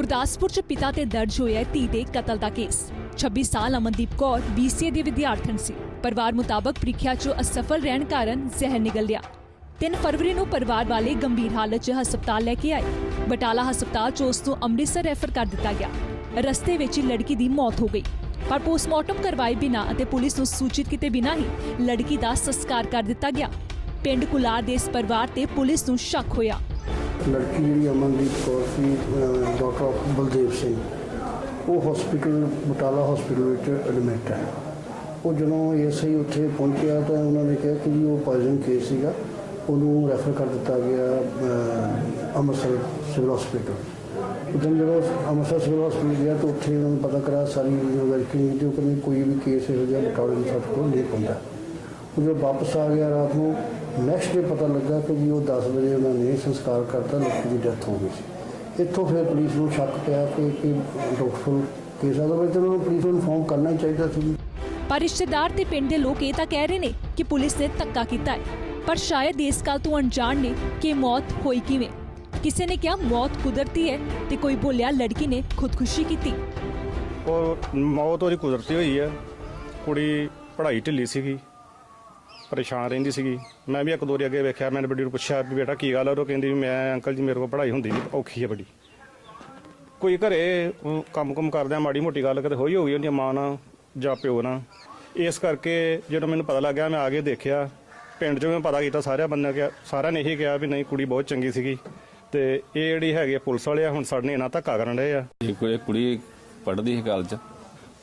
ਗੁਰਦਾਸਪੁਰ 'ਚ ਪਿਤਾ ਤੇ ਦਰਜ ਹੋਇਆ ਧੀ ਦੇ ਕਤਲ ਦਾ ਕੇਸ। 26 ਸਾਲ ਅਮਨਦੀਪ ਕੌਰ BCA ਦੀ ਵਿਦਿਆਰਥਣ ਸੀ। ਪਰਿਵਾਰ ਮੁਤਾਬਕ ਪ੍ਰੀਖਿਆ 'ਚ ਅਸਫਲ ਰਹਿਣ ਕਾਰਨ ਜ਼ਹਿਰ ਨਿਕਲ ਗਿਆ 3 ਫਰਵਰੀ ਨੂੰ ਪਰਿਵਾਰ ਵਾਲੇ ਗੰਭੀਰ ਹਾਲਤ 'ਚ ਹਸਪਤਾਲ ਲੈ ਕੇ ਆਏ। ਬਟਾਲਾ ਹਸਪਤਾਲ 'ਚ ਉਸ ਨੂੰ ਅੰਮ੍ਰਿਤਸਰ ਰੈਫਰ ਕਰ ਦਿੱਤਾ ਗਿਆ। ਰਸਤੇ ਵਿੱਚ ਹੀ ਲੜਕੀ ਦੀ ਮੌਤ ਹੋ ਗਈ। ਪਰ ਪੋਸਟਮਾਰਟਮ ਕਰਵਾਏ ਬਿਨਾਂ ਅਤੇ ਪੁਲਿਸ ਨੂੰ ਸੂਚਿਤ ਕੀਤੇ ਬਿਨਾਂ ਹੀ ਲੜਕੀ ਦਾ ਸੰਸਕਾਰ ਕਰ ਦਿੱਤਾ ਗਿਆ। ਪਿੰਡ ਕੁਲਾਰ ਦੇ ਇਸ ਪਰਿਵਾਰ ਤੇ ਪੁਲਿਸ ਨੂੰ ਸ਼ੱਕ ਹੋਇਆ। ਲੜਕੀ ਜਿਹੜੀ ਅਮਨਦੀਪ ਕੌਰ ਸੀ ਡਾਕਟਰ ਬਲਦੇਵ ਸਿੰਘ, ਉਹ ਹਸਪੀਟਲ ਬਟਾਲਾ ਹਸਪੀਟਲ ਵਿੱਚ ਐਡਮਿਟ ਹੈ। ਉਹ ਜਦੋਂ ਐਸਆਈ ਉੱਥੇ ਪਹੁੰਚਿਆ ਤਾਂ ਉਹਨਾਂ ਨੇ ਕਿਹਾ ਕਿ ਜੀ ਉਹ ਪੋਇਜ਼ਨ ਕੇਸ ਸੀਗਾ, ਉਹਨੂੰ ਰੈਫਰ ਕਰ ਦਿੱਤਾ ਗਿਆ ਅੰਮ੍ਰਿਤਸਰ ਸਿਵਲ ਹਸਪੀਟਲ ਉਦੋਂ ਜਦੋਂ ਅੰਮ੍ਰਿਤਸਰ ਸਿਵਲ ਹਸਪੀਟਲ ਗਿਆ ਤਾਂ ਉੱਥੇ ਉਹਨਾਂ ਨੂੰ ਪਤਾ ਕਰਾ ਸਾਰੀ ਵਰਕਿੰਗ ਜੋ ਕਿ ਕੋਈ ਵੀ ਕੇਸ ਇਹੋ ਜਿਹਾ ਬਟਾਲੇ ਨੂੰ ਸਾਡੇ ਕੋਲ ਨਹੀਂ ਪਹੁੰਚਾ ਉਹ ਜਦੋਂ ਵਾਪਸ ਆ ਗਿਆ ਰਾਤ ਨੂੰ ਨੈਕਸਟ ਡੇ ਪਤਾ ਲੱਗਾ ਕਿ ਜੀ ਉਹ 10 ਵਜੇ ਉਹਨਾਂ ਨੇ ਸੰਸਕਾਰ ਕਰਤਾ ਲੜਕੀ ਦੀ ਡੈਥ ਹੋ ਗਈ ਸੀ। ਇੱਥੋਂ ਫਿਰ ਪੁਲਿਸ ਨੂੰ ਸ਼ੱਕ ਪਿਆ ਕਿ ਕਿ ਡਾਕਟਰ ਕੇਸ ਆ। ਤਾਂ ਉਹਨਾਂ ਨੂੰ ਪੁਲਿਸ ਨੂੰ ਇਨਫੋਰਮ ਕਰਨਾ ਚਾਹੀਦਾ ਸੀ। ਪਰ ਰਿਸ਼ਤੇਦਾਰ ਤੇ ਪਿੰਡ ਦੇ ਲੋਕ ਇਹ ਤਾਂ ਕਹਿ ਰਹੇ ਨੇ ਕਿ ਪੁਲਿਸ ਨੇ ਧੱਕਾ ਕੀਤਾ ਹੈ। ਪਰ ਸ਼ਾਇਦ ਇਸ ਗੱਲ ਤੋਂ ਅਣਜਾਣ ਨੇ ਕਿ ਮੌਤ ਹੋਈ ਕਿਵੇਂ। ਕਿਸੇ ਨੇ ਕਿਹਾ ਮੌਤ ਕੁਦਰਤੀ ਹੈ ਤੇ ਕੋਈ ਬੋਲਿਆ ਲੜਕੀ ਨੇ ਖੁਦਕੁਸ਼ੀ ਕੀਤੀ। ਉਹ ਮੌਤ ਉਹਦੀ ਕੁਦਰਤੀ ਹੋਈ ਹੈ। ਕੁੜੀ ਪੜ੍ਹਾਈ ਢਿੱਲੀ ਸੀਗੀ। ਪਰੇਸ਼ਾਨ ਰਹਿੰਦੀ ਸੀਗੀ। ਮੈਂ ਵੀ ਇੱਕ ਦੋ ਵਾਰੀ ਅੱਗੇ ਵੇਖਿਆ ਮੈंने ਬੜੀ ਨੂੰ ਪੁੱਛਿਆ ਵੀ ਬੇਟਾ ਕੀ ਗੱਲ ਹੈ ਉਹ ਕਹਿੰਦੀ ਵੀ ਮੈਂ ਅੰਕਲ ਜੀ ਮੇਰੇ ਕੋਲ ਪੜ੍ਹਾਈ ਹੁੰਦੀ ਨਹੀਂ ਔਖੀ ਹੈ ਬੜੀ। ਕੋਈ ਘਰੇ ਅਮ, ਕੰਮ-ਕੁਮ ਕਰਦਿਆਂ ਮਾੜੀ ਮੋਟੀ ਗੱਲ ਕਦੇ ਹੋਈ ਹੋਗੀ ਉਹਦੀ ਮਾਂ ਨਾਲ ਜਾਂ ਪਿਓ ਨਾਲ। ਇਸ ਕਰਕੇ ਜਦੋਂ ਮੈਨੂੰ ਪਤਾ ਲੱਗਿਆ ਮੈਂ ਆ ਕੇ ਦੇਖਿਆ ਪਿੰਡ 'ਚੋਂ ਮੈਂ ਪਤਾ ਕੀਤਾ ਸਾਰਿਆਂ ਬੰਦਿਆਂ ਕਿਹਾ ਸਾਰਿਆਂ ਨੇ ਇਹੀ ਕਿਹਾ ਵੀ ਨਹੀਂ ਕੁੜੀ ਬਹੁਤ ਚੰਗੀ ਸੀਗੀ। ਤੇ ਇਹ ਜਿਹੜੀ ਹੈਗੀ ਆ ਪੁਲਿਸ ਵਾਲੇ ਆ ਹੁਣ ਸਾਡੇ ਨਾਲ ਧੱਕਾ ਕਰਨ ਰਹੇ ਆ। ਕੋਈ ਕੁੜੀ ਪੜ੍ਹਦੀ ਸੀ ਕਾਲਜ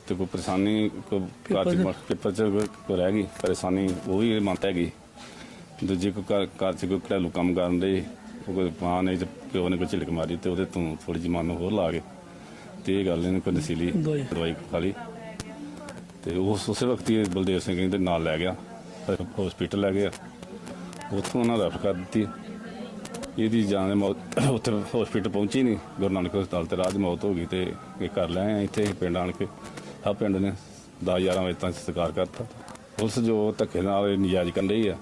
ਤੇ ਕੋਈ ਪਰੇਸ਼ਾਨੀ ਕੋਈ ਘਰ ਚ ਪੇਪਰ ਚ ਕੋਈ- ਕੋਈ ਰਹਿ ਗਈ ਪਰੇਸ਼ਾਨੀ ਉਹ ਵੀ ਮੰਤ ਹੈਗੀ। ਦੂਜੀ ਕੋਈ ਘਰ ਘਰ ਚ ਕੋਈ ਘਰੇਲੂ ਕੰਮ ਕਰਨ ਦੇ ਉਹ ਕੋਈ ਮਾਂ ਨੇ ਤੇ ਪਿਓ ਨੇ ਕੋਈ ਝਿੜਕ ਮਾਰੀ ਤੇ ਉਹਦੇ ਤੋਂ ਥੋੜੀ ਜਿਹੀ ਮਨ ਹੋਰ ਲਾ ਕੇ। ਤੇ ਇਹ ਗੱਲ ਇਹਨੇ ਕੋਈ ਨਸੀਲੀ ਦਵਾਈ। ਖਾ ਲਈ। ਤੇ ਉਸ ਉਸੇ ਵਕਤ ਹੀ ਬਲਦੇਵ ਸਿੰਘ ਦੇ ਨਾਲ ਲੈ ਗਿਆ ਹਸਪੀਟਲ ਲੈ ਗਿਆ। ਉੱਥੋਂ ਉਹਨਾਂ ਰੈਫਰ ਕਰ ਦਿੱਤੀ। ਇਹਦੀ ਜਾਨ ਮੌਤ ਉੱਥੇ ਹਸਪੀਟਲ ਪਹੁੰਚੀ ਨਹੀਂ ਗੁਰੂ ਨਾਨਕ ਹਸਪਤਾਲ ਤੇ ਰਾਤ ਦੀ ਮੌਤ ਹੋ ਗਈ ਤੇ ਇਹ ਕਰ ਲੈ ਇੱਥੇ ਪਿੰਡ ਆਣ ਕੇ। ਸਭ ਪਿੰਡ ਨੇ 10 11 ਵਜੇ ਤੱਕ ਸਤਿਕਾਰ ਕਰਤਾ ਪੁਲਿਸ ਜੋ ਧੱਕੇ ਨਾਲ ਇਹ ਨਜਾਇਜ਼ ਕਰਨ ਰਹੀ ਆ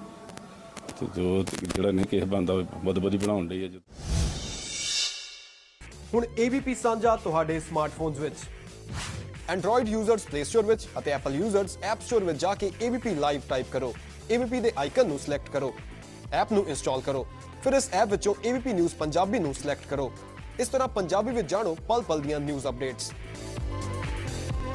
ਤੇ ਜੋ ਜਿਹੜਾ ਨਹੀਂ ਕਿਸੇ ਬੰਦਾ ਬਦਬਦੀ ਬਣਾਉਣ ਰਹੀ ਆ ਹੁਣ ABP ਸਾਂਝਾ ਤੁਹਾਡੇ ਸਮਾਰਟਫੋਨਸ ਵਿੱਚ। Android ਯੂਜ਼ਰਸ Play Store ਵਿੱਚ ਅਤੇ Apple ਯੂਜ਼ਰਸ App Store ਵਿੱਚ ਜਾ ਕੇ ABP ਲਾਈਵ ਟਾਈਪ ਕਰੋ। ABP ਦੇ ਆਈਕਨ ਨੂੰ ਸਿਲੈਕਟ ਕਰੋ। ਐਪ ਨੂੰ ਇੰਸਟਾਲ ਕਰੋ। ਫਿਰ ਇਸ ਐਪ ਵਿੱਚੋਂ ABP ਨਿਊਜ਼ ਪੰਜਾਬੀ ਨੂੰ ਸਿਲੈਕਟ ਕਰੋ। ਇਸ ਤਰ੍ਹਾਂ ਪੰਜਾਬੀ ਵਿੱਚ ਜਾਣੋ ਪਲ ਪਲ ਦੀਆਂ ਨਿਊਜ਼ ਅਪਡੇਟਸ